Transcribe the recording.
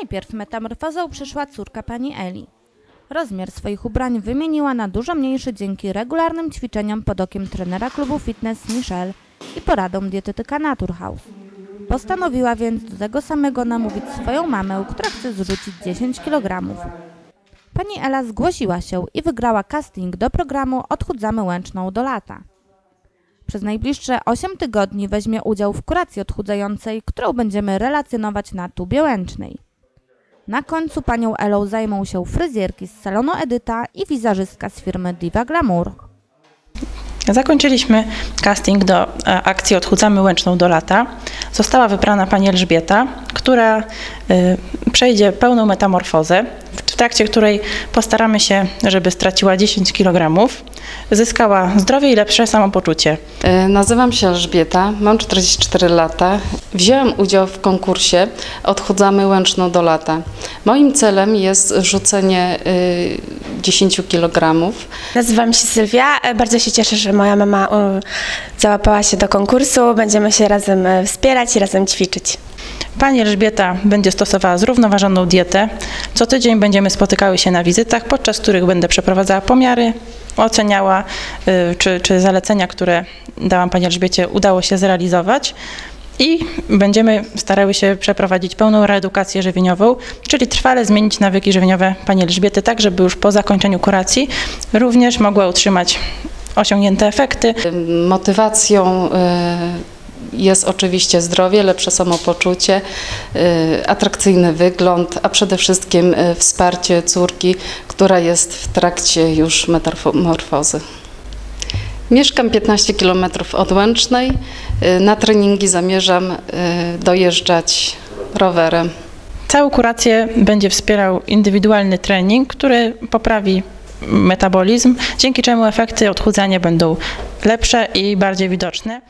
Najpierw metamorfozą przyszła córka pani Eli. Rozmiar swoich ubrań wymieniła na dużo mniejszy dzięki regularnym ćwiczeniom pod okiem trenera klubu fitness Michelle i poradom dietetyka Naturhaus. Postanowiła więc do tego samego namówić swoją mamę, która chce zrzucić 10 kg. Pani Ela zgłosiła się i wygrała casting do programu Odchudzamy Łęczną do lata. Przez najbliższe 8 tygodni weźmie udział w kuracji odchudzającej, którą będziemy relacjonować na tubie łęcznej. Na końcu panią Elą zajmą się fryzjerki z salonu Edyta i wizerzystka z firmy Diva Glamour. Zakończyliśmy casting do e, akcji Odchudzamy Łęczną do lata. Została wybrana pani Elżbieta, która y, przejdzie pełną metamorfozę, trakcie której postaramy się, żeby straciła 10 kg, zyskała zdrowie i lepsze samopoczucie. E, Nazywam się Elżbieta, mam 44 lata. Wziąłem udział w konkursie Odchudzamy Łęczną do lata. Moim celem jest rzucenie y, 10 kg. Nazywam się Sylwia. E, Bardzo się cieszę, że moja mama e, załapała się do konkursu. Będziemy się razem e, wspierać i razem ćwiczyć. Pani Elżbieta będzie stosowała zrównoważoną dietę. Co tydzień będziemy spotykały się na wizytach, podczas których będę przeprowadzała pomiary, oceniała, y, czy, czy zalecenia, które dałam Pani Elżbiecie, udało się zrealizować. I będziemy starały się przeprowadzić pełną reedukację żywieniową, czyli trwale zmienić nawyki żywieniowe Pani Elżbiety, tak żeby już po zakończeniu kuracji również mogła utrzymać osiągnięte efekty. Motywacją y, jest oczywiście zdrowie, lepsze samopoczucie, y, atrakcyjny wygląd, a przede wszystkim y, wsparcie córki, która jest w trakcie już metamorfozy. Mieszkam 15 km od Łęcznej. Y, Na treningi zamierzam dojeżdżać rowerem. Całą kurację będzie wspierał indywidualny trening, który poprawi metabolizm, dzięki czemu efekty odchudzania będą lepsze i bardziej widoczne.